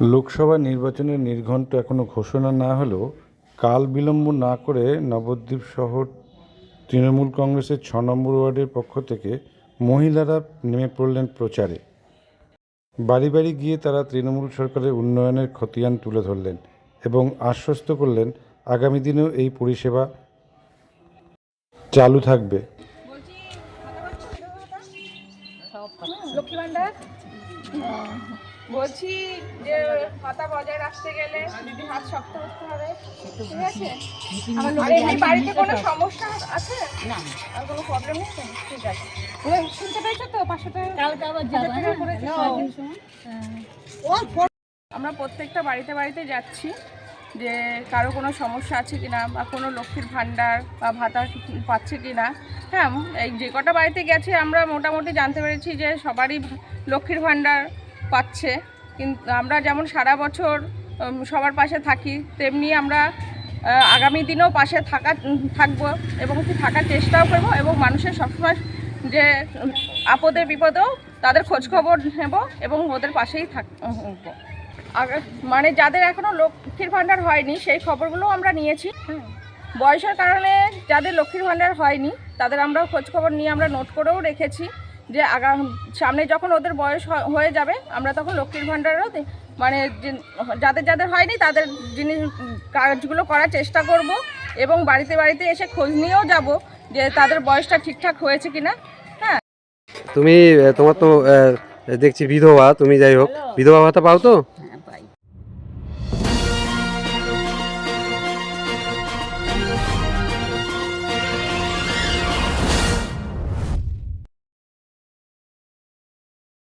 লোকসভা নির্বাচনের নির্ঘণ্ট এখনও ঘোষণা না হলেও কাল বিলম্ব না করে নবদ্বীপ শহর তৃণমূল কংগ্রেসের ছ নম্বর ওয়ার্ডের পক্ষ থেকে মহিলারা নেমে পড়লেন প্রচারে। বাড়ি বাড়ি গিয়ে তারা তৃণমূল সরকারের উন্নয়নের খতিয়ান তুলে ধরলেন এবং আশ্বস্ত করলেন আগামী দিনেও এই পরিষেবা চালু থাকবে। বলছি যে পাতা বজায় রাখতে গেলে দিদি হাত শক্ত করতে হবে। ঠিক আছে? আর এমনি বাড়িতে কোনো সমস্যা আছে? না। আর কোনো প্রবলেম নেই ঠিক আছে। ওই শুনতে পেয়েছ তো? পাঁচশো টাকা কালকে আবার যাব হ্যাঁ। সময় আমরা প্রত্যেকটা বাড়িতে বাড়িতে যাচ্ছি। যে কারও কোনো সমস্যা আছে কিনা বা কোনো লক্ষ্মীর ভাণ্ডার বা ভাতা পাচ্ছে কিনা হ্যাঁ এই যে কটা বাড়িতে গেছি আমরা মোটামুটি জানতে পেরেছি যে সবারই লক্ষ্মীর ভাণ্ডার পাচ্ছে। কিন্তু আমরা যেমন সারা বছর সবার পাশে থাকি, তেমনি আমরা আগামী দিনেও পাশে থাকা, থাকব এবং কি থাকার চেষ্টাও করব এবং মানুষের সবসময় যে আপদে বিপদেও তাদের খোঁজখবর নেব এবং ওদের পাশেই থাকব মানে যাদের এখনও লক্ষ্মীর ভাণ্ডার হয়নি সেই খবরগুলো আমরা নিয়েছি। বয়সের কারণে যাদের লক্ষ্মীর ভাণ্ডার হয়নি তাদের আমরা খোঁজখবর নিয়ে আমরা নোট করেও রেখেছি যে আগা সামনে যখন ওদের বয়স হয়ে যাবে আমরা তখন লক্ষ্মীর ভাণ্ডারও মানে যাদের যাদের হয়নি তাদের জিনিস কাজগুলো করার চেষ্টা করব এবং বাড়িতে বাড়িতে এসে খোঁজ নিয়েও যাব যে তাদের বয়সটা ঠিকঠাক হয়েছে কিনা। হ্যাঁ। তুমি তোমার তো দেখছি বিধবা তুমি যাই হোক। বিধবা ভাতা পাও তো?